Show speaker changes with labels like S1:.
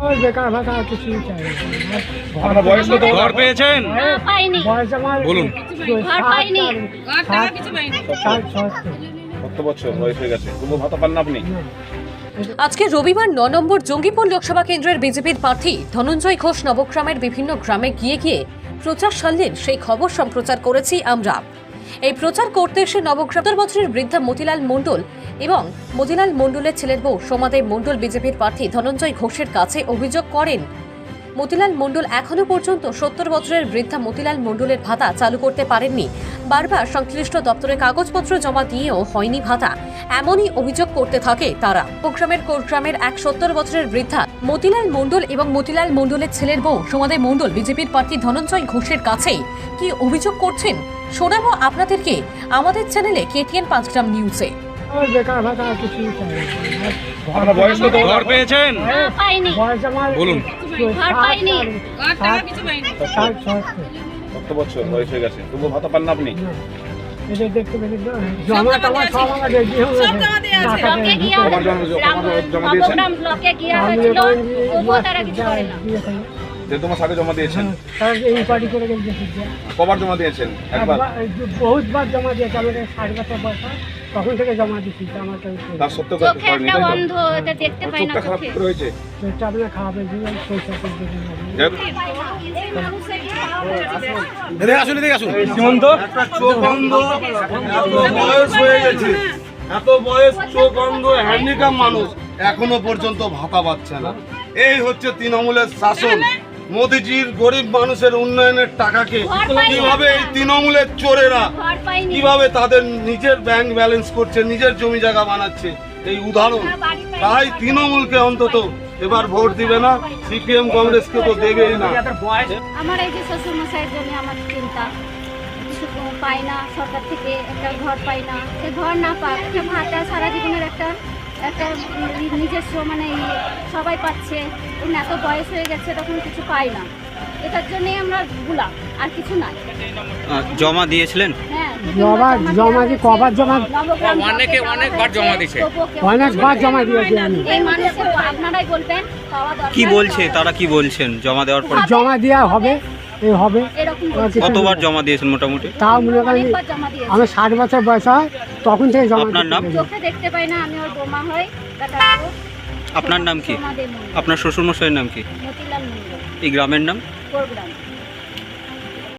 S1: ওই বেকার ভাতা আর চাই
S2: আপনার বয়স কত?
S3: ঘর পেয়েছেন?
S4: না, পাইনি।
S1: বয়স আমার
S3: বলুন।
S4: ঘর পাইনি।
S1: ষাট ষাট সত্তর
S2: কত বছর বয়স হয়ে গেছে? তবু ভাতা পান না আপনি?
S5: আজকে রবিবার ন নম্বর জঙ্গিপুর লোকসভা কেন্দ্রের বিজেপির প্রার্থী ধনঞ্জয় ঘোষ নবগ্রামের বিভিন্ন গ্রামে গিয়ে গিয়ে প্রচার সারলেন। সেই খবর সম্প্রচার করেছি আমরা। এই প্রচার করতে এসে নবগ্রাম বছরের বৃদ্ধা মতিলাল মণ্ডল এবং মতিলাল মণ্ডলের ছেলের বউ সোমাদেব মণ্ডল বিজেপির প্রার্থী ধনঞ্জয় ঘোষের কাছে অভিযোগ করেন। মতিলাল মণ্ডল এখনও পর্যন্ত সত্তর বছরের বৃদ্ধা মতিলাল মণ্ডলের ভাতা চালু করতে পারেননি। বারবার সংশ্লিষ্ট দপ্তরে কাগজপত্র জমা দিয়েও হয়নি ভাতা। এমনই অভিযোগ করতে থাকে তারা। প্রোগ্রামের কোটগ্রামের এক সত্তর বছরের বৃদ্ধা মতিলাল মণ্ডল এবং মতিলাল মণ্ডলের ছেলের বউ সোমাদেব মণ্ডল বিজেপির প্রার্থী ধনঞ্জয় ঘোষের কাছেই কি অভিযোগ করছেন? শোনাবো আপনাদেরকে। আমাদের চ্যানেলে কেটিএন পাঁচগ্রাম নিউজে।
S1: বেকার ভাতা আর কিছুই চাই
S2: আপনার বয়স কত
S3: ঘর পেয়েছেন
S4: পাইনি।
S1: বয়স আমার
S3: বলুন।
S4: ঘর পাইনি।
S1: ষাট ষাট
S2: কত বছর বয়স হয়ে গেছে? তবু ভাতা পান না আপনি?
S1: জমা
S4: কিছু
S2: যে তোমার সাথে জমা দিয়েছেন।
S1: তারা এই করে
S2: কবার জমা দিয়েছেন? একবার?
S1: বহুতবার জমা দিয়েছে আমাদের ষাট বছর বয়স তখন থেকে জমা দিচ্ছি তো
S2: তার সত্ত্বেও
S4: চোখে একটা? এটা দেখতে পাই না
S2: চোখটা খারাপ
S1: আপনার পয়সা
S3: আসুন এদিকে আসুন।
S6: সীমন্ত একটা চোখ অন্ধ এত বয়স হয়ে গেছে। এত বয়স চোখ অন্ধ হ্যান্ডিক্যাপ মানুষ। এখনও পর্যন্ত ভাতা পাচ্ছে না। এই হচ্ছে তৃণমূলের শাসন। মোদিজির গরিব মানুষের উন্নয়নের টাকাকে কীভাবে এই তৃণমূলের চোরেরা কীভাবে তাদের নিজের ব্যাংক ব্যালেন্স করছে নিজের জমি জায়গা বানাচ্ছে এই উদাহরণ। তাই তৃণমূলকে অন্তত এবার ভোট দিবে না সিপিএম কংগ্রেসকে তো দেবেই না।
S4: আমার এই যে শ্বশুর মশাইয়ের জন্য আমার চিন্তা। কিছু পাই না সরকার থেকে একটা ঘর পাই না। সে ঘর না পাক ভাতা সারা জীবনের একটা একটা নিজস্ব মানে সবাই পাচ্ছে। এখন এত বয়স হয়ে গেছে তখন কিছু পাই না। এটার জন্যই আমরা গুলাম আর কিছু নাই
S3: জমা দিয়েছিলেন?
S4: হ্যাঁ
S1: জমা জমা দিয়ে কবার জমা
S3: অনেকে অনেকবার জমা
S4: হয়েছে,
S3: দিছে।
S4: তবুও কেউ
S1: অনেকবার জমা দিয়েছি আমি
S4: এই মানুষের আপনারাই বলবেন
S3: কি বলছে? তারা কি বলছেন? জমা দেওয়ার পর
S1: জমা দেওয়া হবে। এই হবে।
S3: কতবার জমা দিয়েছেন মোটামুটি?
S1: তাও মনে করেন আমি ষাট বছর বয়স হয় তখন থেকে জমা
S3: আপনার নাম?
S4: চোখে দেখতে পাই না আমি ওর বোমা হই
S3: আপনার নাম কি? আপনার শ্বশুরমশাইয়ের নাম কি? এই গ্রামের নাম?